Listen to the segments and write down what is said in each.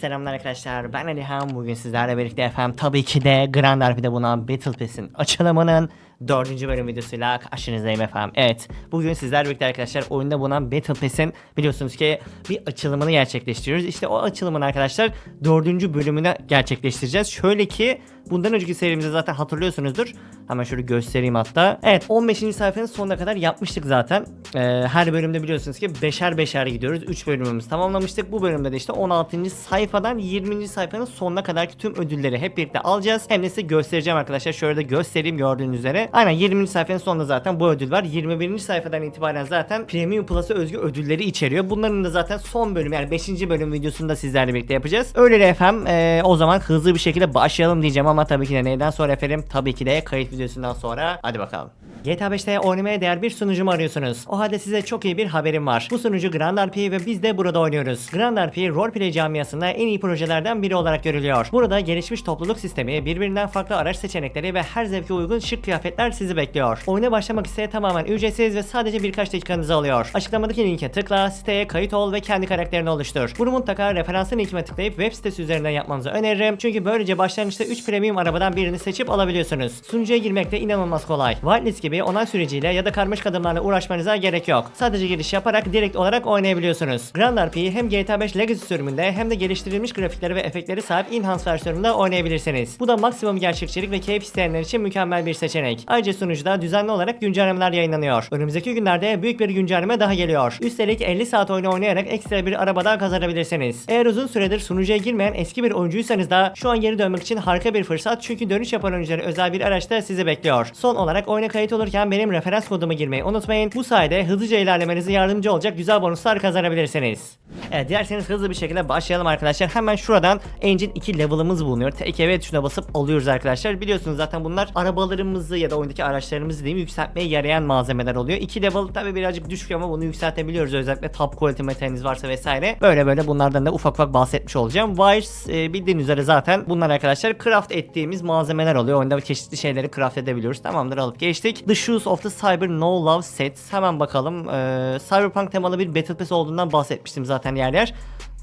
selamlar arkadaşlar. Ben Alihan. Bugün sizlerle birlikte efendim tabii ki de Grand RP'de bulunan Battle Pass'in açılımının dördüncü bölüm videosuyla karşınızdayım efendim. Evet bugün sizlerle birlikte arkadaşlar oyunda bulunan Battle Pass'in biliyorsunuz ki bir açılımını gerçekleştiriyoruz. İşte o açılımın arkadaşlar dördüncü bölümünü gerçekleştireceğiz. Şöyle ki bundan önceki serimizde zaten hatırlıyorsunuzdur. Hemen şöyle göstereyim hatta. Evet 15. sayfanın sonuna kadar yapmıştık zaten. Ee, her bölümde biliyorsunuz ki beşer beşer gidiyoruz. 3 bölümümüz tamamlamıştık. Bu bölümde de işte 16. sayfadan 20. sayfanın sonuna kadarki tüm ödülleri hep birlikte alacağız. Hem de size göstereceğim arkadaşlar. Şöyle de göstereyim gördüğünüz üzere. Aynen 20. sayfanın sonunda zaten bu ödül var. 21. sayfadan itibaren zaten Premium Plus'a özgü ödülleri içeriyor. Bunların da zaten son bölüm yani 5. bölüm videosunu da sizlerle birlikte yapacağız. Öyle de efendim ee, o zaman hızlı bir şekilde başlayalım diyeceğim ama tabii ki de neyden sonra efendim? Tabii ki de kayıt videosundan sonra. Hadi bakalım. GTA 5'te oynamaya değer bir sunucu mu arıyorsunuz? O halde size çok iyi bir haberim var. Bu sunucu Grand RP ve biz de burada oynuyoruz. Grand RP roleplay camiasında en iyi projelerden biri olarak görülüyor. Burada gelişmiş topluluk sistemi, birbirinden farklı araç seçenekleri ve her zevke uygun şık kıyafetler sizi bekliyor. Oyuna başlamak ise tamamen ücretsiz ve sadece birkaç dakikanızı alıyor. Açıklamadaki linke tıkla, siteye kayıt ol ve kendi karakterini oluştur. Bunu mutlaka referansın linkime tıklayıp web sitesi üzerinden yapmanızı öneririm. Çünkü böylece başlangıçta 3 premium arabadan birini seçip alabiliyorsunuz. Sunucuya girmek de inanılmaz kolay. Whitelist gibi onay süreciyle ya da karmaşık adımlarla uğraşmanıza gerek yok. Sadece giriş yaparak direkt olarak oynayabiliyorsunuz. Grand RP'yi hem GTA 5 Legacy sürümünde hem de geliştirilmiş grafikleri ve efektleri sahip Enhanced versiyonunda oynayabilirsiniz. Bu da maksimum gerçekçilik ve keyif isteyenler için mükemmel bir seçenek. Ayrıca sunucuda düzenli olarak güncellemeler yayınlanıyor. Önümüzdeki günlerde büyük bir güncelleme daha geliyor. Üstelik 50 saat oyunu oynayarak ekstra bir araba daha kazanabilirsiniz. Eğer uzun süredir sunucuya girmeyen eski bir oyuncuysanız da şu an geri dönmek için harika bir fırsat çünkü dönüş yapan oyunculara özel bir araçta sizi bekliyor. Son olarak oyuna kayıt olurken benim referans kodumu girmeyi unutmayın. Bu sayede hızlıca ilerlemenize yardımcı olacak güzel bonuslar kazanabilirsiniz. Evet dilerseniz hızlı bir şekilde başlayalım arkadaşlar. Hemen şuradan Engine 2 level'ımız bulunuyor. Tek evet tuşuna basıp alıyoruz arkadaşlar. Biliyorsunuz zaten bunlar arabalarımızı ya da oyundaki araçlarımızı diyeyim yükseltmeye yarayan malzemeler oluyor. 2 level tabi birazcık düşük ama bunu yükseltebiliyoruz. Özellikle top quality metaliniz varsa vesaire. Böyle böyle bunlardan da ufak ufak bahsetmiş olacağım. Wires e, bildiğiniz üzere zaten bunlar arkadaşlar craft ettiğimiz malzemeler oluyor. Oyunda çeşitli şeyleri craft edebiliyoruz. Tamamdır alıp geçtik. The Shoes of the Cyber No Love Sets. Hemen bakalım. Ee, Cyberpunk temalı bir Battle Pass olduğundan bahsetmiştim zaten yer yer.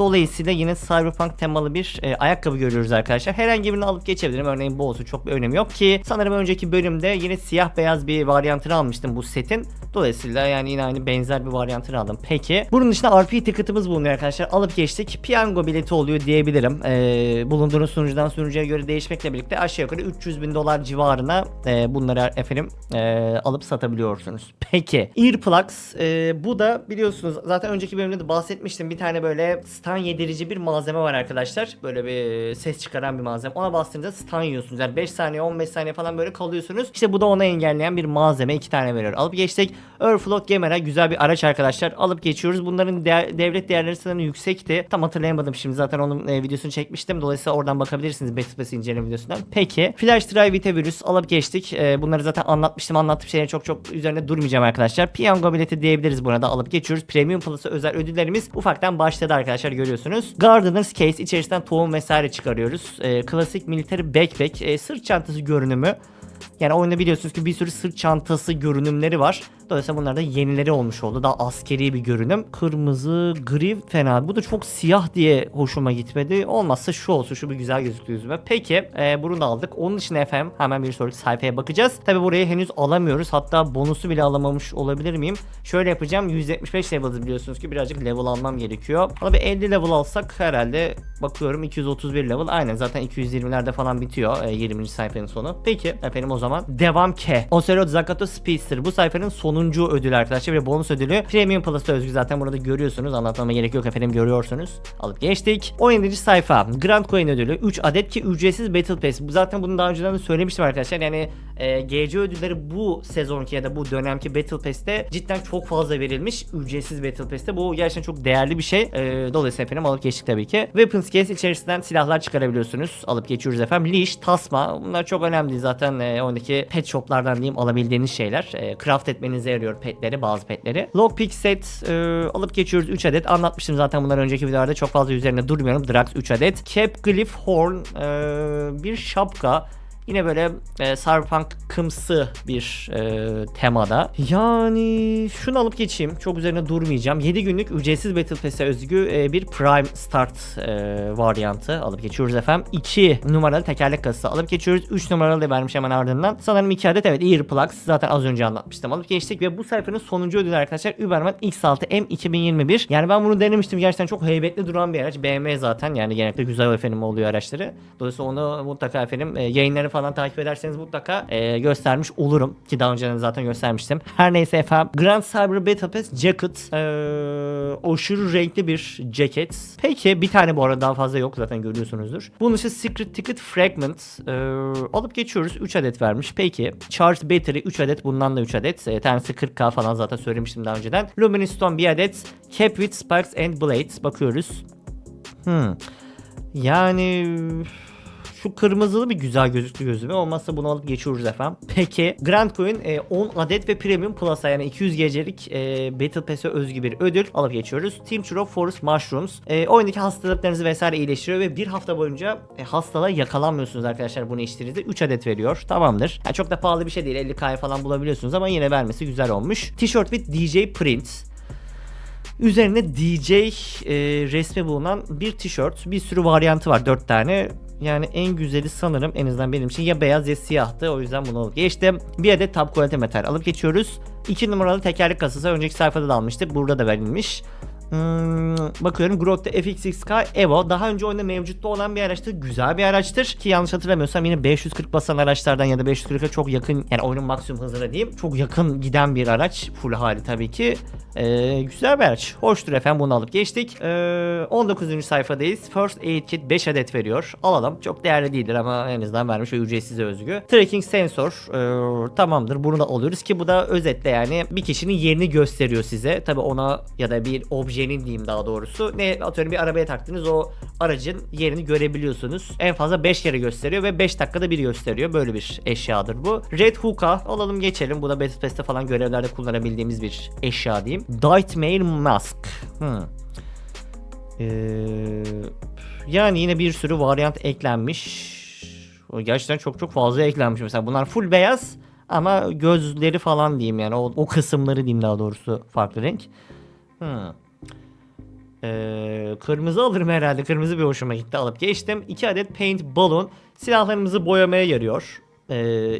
Dolayısıyla yine Cyberpunk temalı bir e, ayakkabı görüyoruz arkadaşlar. Herhangi birini alıp geçebilirim. Örneğin bu olsun çok bir önemi yok ki. Sanırım önceki bölümde yine siyah beyaz bir varyantını almıştım bu setin. Dolayısıyla yani yine aynı benzer bir varyantını aldım. Peki. Bunun dışında RP ticket'ımız bulunuyor arkadaşlar. Alıp geçtik. Piyango bileti oluyor diyebilirim. Ee, bulunduğunuz sunucudan sunucuya göre değişmekle birlikte aşağı yukarı 300 bin dolar civarına e, bunları efendim e, alıp satabiliyorsunuz. Peki. Earplugs. E, bu da biliyorsunuz zaten önceki bölümde de bahsetmiştim. Bir tane böyle stun yedirici bir malzeme var arkadaşlar. Böyle bir ses çıkaran bir malzeme. Ona bastığınızda stun yiyorsunuz. Yani 5 saniye 15 saniye falan böyle kalıyorsunuz. İşte bu da ona engelleyen bir malzeme. iki tane veriyor. Alıp geçtik. Airflow Gamer'a güzel bir araç arkadaşlar. Alıp geçiyoruz. Bunların de- devlet değerleri sanırım yüksekti. Tam hatırlayamadım şimdi zaten onun e, videosunu çekmiştim. Dolayısıyla oradan bakabilirsiniz Battle inceleme videosundan. Peki. Flash Drive Vita Virus alıp geçtik. E, bunları zaten anlatmıştım. Anlattığım şeyleri çok çok üzerine durmayacağım arkadaşlar. Piyango bileti diyebiliriz buna da alıp geçiyoruz. Premium Plus'a özel ödüllerimiz ufaktan başladı arkadaşlar görüyorsunuz. Gardener's Case içerisinden tohum vesaire çıkarıyoruz. E, klasik military backpack. E, sırt çantası görünümü. Yani oyunda biliyorsunuz ki bir sürü sırt çantası görünümleri var. Dolayısıyla bunlar da yenileri olmuş oldu. Daha askeri bir görünüm. Kırmızı, gri fena. Bu da çok siyah diye hoşuma gitmedi. Olmazsa şu olsun. Şu bir güzel gözüktü yüzüme. Peki e, bunu da aldık. Onun dışında efendim hemen bir sonraki sayfaya bakacağız. Tabi burayı henüz alamıyoruz. Hatta bonusu bile alamamış olabilir miyim? Şöyle yapacağım. 175 level'ız biliyorsunuz ki birazcık level almam gerekiyor. Ama bir 50 level alsak herhalde bakıyorum 231 level. Aynen zaten 220'lerde falan bitiyor e, 20. sayfanın sonu. Peki efendim o zaman devam ke. Ocelot Zakato Speedster. Bu sayfanın sonuncu ödülü arkadaşlar. Bir bonus ödülü. Premium Plus'ta özgü zaten burada görüyorsunuz. Anlatmama gerek yok efendim görüyorsunuz. Alıp geçtik. 17. sayfa. Grand Coin ödülü. 3 adet ki ücretsiz Battle Pass. Bu zaten bunu daha önceden de söylemiştim arkadaşlar. Yani e, GC ödülleri bu sezonki ya da bu dönemki Battle Pass'te cidden çok fazla verilmiş. Ücretsiz Battle Pass'te. Bu gerçekten çok değerli bir şey. E, dolayısıyla efendim alıp geçtik tabii ki. Weapons Case içerisinden silahlar çıkarabiliyorsunuz. Alıp geçiyoruz efendim. Leash, tasma. Bunlar çok önemli zaten. E, oyundaki pet shoplardan diyeyim alabildiğiniz şeyler. E, craft etmenize yarıyor petleri, bazı petleri. Lockpick set e, alıp geçiyoruz 3 adet. Anlatmıştım zaten bunları önceki videolarda çok fazla üzerine durmuyorum. Drax 3 adet. Cap, Glyph, Horn, e, bir şapka. Yine böyle e, cyberpunk kımsı bir e, temada. Yani şunu alıp geçeyim. Çok üzerine durmayacağım. 7 günlük ücretsiz Battle Pass'e özgü e, bir Prime Start e, varyantı alıp geçiyoruz efendim. 2 numaralı tekerlek kasası alıp geçiyoruz. 3 numaralı da vermiş hemen ardından. Sanırım 2 adet evet Earplugs zaten az önce anlatmıştım. Alıp geçtik ve bu sayfanın sonuncu ödülü arkadaşlar Uberman X6 M 2021. Yani ben bunu denemiştim. Gerçekten çok heybetli duran bir araç. BMW zaten yani genellikle güzel efendim oluyor araçları. Dolayısıyla onu mutlaka efendim e, yayınları falan takip ederseniz mutlaka e, göstermiş olurum. Ki daha önceden zaten göstermiştim. Her neyse efendim. Grand Cyber Battle Pass Jacket. E, aşırı renkli bir ceket. Peki bir tane bu arada daha fazla yok zaten görüyorsunuzdur. Bunun dışı Secret Ticket Fragment. E, alıp geçiyoruz. 3 adet vermiş. Peki. Charged Battery 3 adet. Bundan da 3 adet. E, tanesi 40k falan zaten söylemiştim daha önceden. Luminous Stone 1 adet. Cap with Spikes and Blades. Bakıyoruz. Hmm. Yani şu kırmızılı bir güzel gözüktü gözüme. Olmazsa bunu alıp geçiyoruz efendim. Peki Grand Coin e, 10 adet ve Premium Plus'a yani 200 gecelik e, Battle Pass'e özgü bir ödül alıp geçiyoruz. Tincture of Forest Mushrooms. E, oyundaki hastalıklarınızı vesaire iyileştiriyor ve bir hafta boyunca e, hastalığa yakalanmıyorsunuz arkadaşlar bunu içtiğinizde. 3 adet veriyor. Tamamdır. Yani çok da pahalı bir şey değil. 50k'ya falan bulabiliyorsunuz ama yine vermesi güzel olmuş. T-shirt with DJ Print. Üzerine DJ e, resmi bulunan bir tişört. Bir sürü varyantı var. 4 tane. Yani en güzeli sanırım en azından benim için ya beyaz ya siyahtı. O yüzden bunu alıp geçtim. Bir adet top quality metal alıp geçiyoruz. 2 numaralı tekerlek kasası önceki sayfada da almıştık. Burada da verilmiş. Hmm, bakıyorum Grok'ta FX6K Evo daha önce oyunda mevcutta olan bir araçtır. Güzel bir araçtır ki yanlış hatırlamıyorsam yine 540 basan araçlardan ya da 540'a çok yakın yani oyunun maksimum hızına diyeyim. Çok yakın giden bir araç. Full hali tabii ki. Ee, güzel bir araç. Hoştur efendim bunu alıp geçtik. Ee, 19. sayfadayız. First Aid Kit 5 adet veriyor. Alalım. Çok değerli değildir ama en azından vermiş ve ücretsiz özgü. Tracking sensor ee, tamamdır. Bunu da alıyoruz ki bu da özetle yani bir kişinin yerini gösteriyor size. Tabi ona ya da bir objenin diyeyim daha doğrusu. Ne atıyorum bir arabaya taktınız o aracın yerini görebiliyorsunuz. En fazla 5 kere gösteriyor ve 5 dakikada bir gösteriyor. Böyle bir eşyadır bu. Red Hook'a alalım geçelim. Bu da Battle Pass'te falan görevlerde kullanabildiğimiz bir eşya diyeyim. Nightmare Mask. Hmm. Ee, yani yine bir sürü varyant eklenmiş. Gerçekten çok çok fazla eklenmiş. Mesela bunlar full beyaz ama gözleri falan diyeyim yani o, o kısımları diyeyim daha doğrusu farklı renk. Hmm. Ee, kırmızı alırım herhalde. Kırmızı bir hoşuma gitti. Alıp geçtim. 2 adet paint balloon. Silahlarımızı boyamaya yarıyor.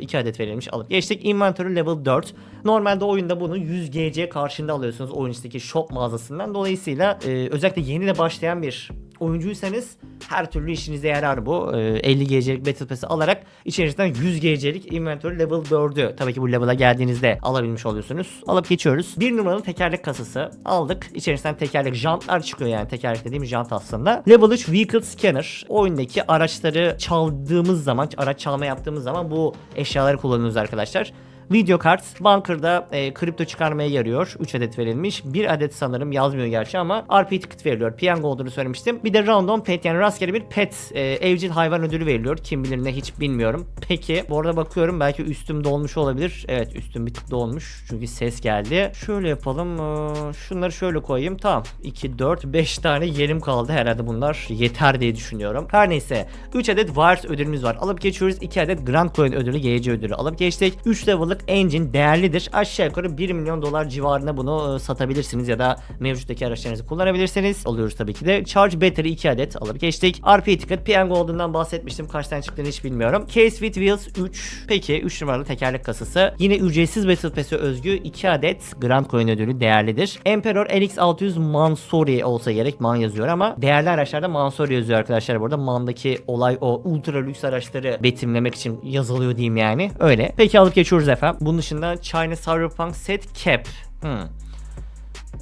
2 adet verilmiş alıp geçtik. Inventory level 4. Normalde oyunda bunu 100 GC karşında alıyorsunuz oyun içindeki shop mağazasından. Dolayısıyla e, özellikle yeni de başlayan bir oyuncuysanız her türlü işinize yarar bu. E, 50 GC'lik Battle Pass'i alarak içerisinden 100 GC'lik Inventory level 4'ü tabii ki bu level'a geldiğinizde alabilmiş oluyorsunuz. Alıp geçiyoruz. Bir numaralı tekerlek kasası aldık. İçerisinden tekerlek jantlar çıkıyor yani tekerlek dediğim jant aslında. Level 3 Vehicle Scanner. Oyundaki araçları çaldığımız zaman, araç çalma yaptığımız zaman bu eşyaları kullanıyoruz arkadaşlar. Video kart bunker'da e, kripto çıkarmaya yarıyor. 3 adet verilmiş. 1 adet sanırım yazmıyor gerçi ama RP ticket veriliyor. Piyango olduğunu söylemiştim. Bir de random pet yani rastgele bir pet e, evcil hayvan ödülü veriliyor. Kim bilir ne hiç bilmiyorum. Peki bu arada bakıyorum belki üstüm dolmuş olabilir. Evet üstüm bir tık dolmuş. Çünkü ses geldi. Şöyle yapalım. Ee, şunları şöyle koyayım. Tamam. 2, 4, 5 tane yerim kaldı. Herhalde bunlar yeter diye düşünüyorum. Her neyse. 3 adet Wires ödülümüz var. Alıp geçiyoruz. 2 adet Grand Coin ödülü, GC ödülü alıp geçtik. 3 level'lık engine değerlidir. Aşağı yukarı 1 milyon dolar civarında bunu e, satabilirsiniz ya da mevcuttaki araçlarınızı kullanabilirsiniz. Alıyoruz tabii ki de. Charge Battery 2 adet alıp geçtik. RP ticket piyango olduğundan bahsetmiştim. Kaç tane çıktığını hiç bilmiyorum. Case with Wheels 3. Peki 3 numaralı tekerlek kasası. Yine ücretsiz Battle Pass'e özgü 2 adet Grand Coin ödülü değerlidir. Emperor NX600 Mansory olsa gerek. Man yazıyor ama değerli araçlarda Mansory yazıyor arkadaşlar. Burada Man'daki olay o ultra lüks araçları betimlemek için yazılıyor diyeyim yani. Öyle. Peki alıp geçiyoruz efendim. Bunun dışında China Cyberpunk Set Cap. Hmm.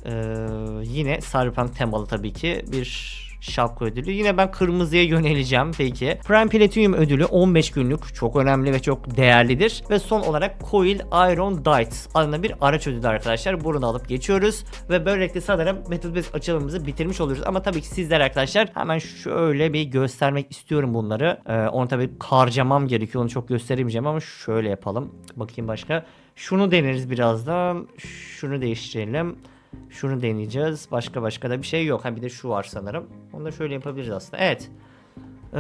Ee, yine Cyberpunk temalı tabii ki bir şapka ödülü. Yine ben kırmızıya yöneleceğim peki. Prime Platinum ödülü 15 günlük çok önemli ve çok değerlidir. Ve son olarak Coil Iron Dight adında bir araç ödülü arkadaşlar. Bunu alıp geçiyoruz. Ve böylelikle sanırım Battle Pass açılımımızı bitirmiş oluyoruz. Ama tabii ki sizler arkadaşlar hemen şöyle bir göstermek istiyorum bunları. Ee, onu tabii harcamam gerekiyor. Onu çok gösteremeyeceğim ama şöyle yapalım. Bakayım başka. Şunu deneriz birazdan. Şunu değiştirelim. Şunu deneyeceğiz. Başka başka da bir şey yok. Ha bir de şu var sanırım. Onu da şöyle yapabiliriz aslında. Evet. Ee,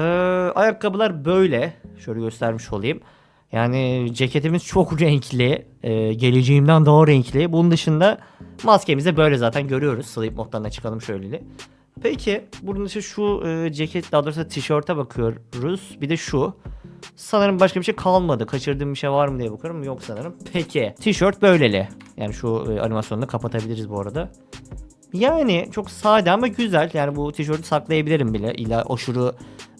ayakkabılar böyle. Şöyle göstermiş olayım. Yani ceketimiz çok renkli. Ee, geleceğimden daha renkli. Bunun dışında maskemizi böyle zaten görüyoruz. Sleep moddan da çıkalım şöyle. Peki bunun dışı şu e, ceket daha doğrusu tişörte bakıyoruz. Bir de şu. Sanırım başka bir şey kalmadı. Kaçırdığım bir şey var mı diye bakıyorum. Yok sanırım. Peki. Tişört böyleli. Yani şu e, animasyonu da kapatabiliriz bu arada. Yani çok sade ama güzel. Yani bu tişörtü saklayabilirim bile. İlla aşırı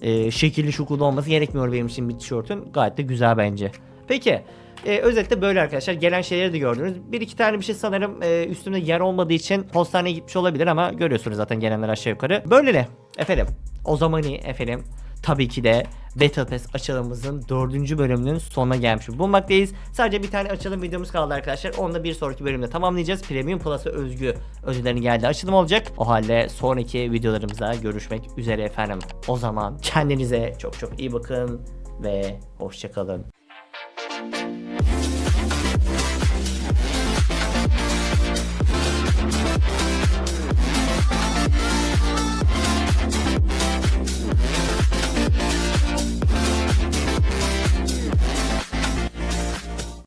e, şekilli şukulu olması gerekmiyor benim için bir tişörtün. Gayet de güzel bence. Peki. E, özetle böyle arkadaşlar. Gelen şeyleri de gördünüz. Bir iki tane bir şey sanırım e, üstümde yer olmadığı için postaneye gitmiş olabilir ama görüyorsunuz zaten gelenler aşağı yukarı. Böyle de efendim. O zaman iyi efendim. Tabii ki de Battle Pass açılımımızın dördüncü bölümünün sonuna gelmiş bulunmaktayız. Sadece bir tane açılım videomuz kaldı arkadaşlar. Onu da bir sonraki bölümde tamamlayacağız. Premium Plus'a özgü ödüllerin geldiği açılım olacak. O halde sonraki videolarımızda görüşmek üzere efendim. O zaman kendinize çok çok iyi bakın ve hoşçakalın.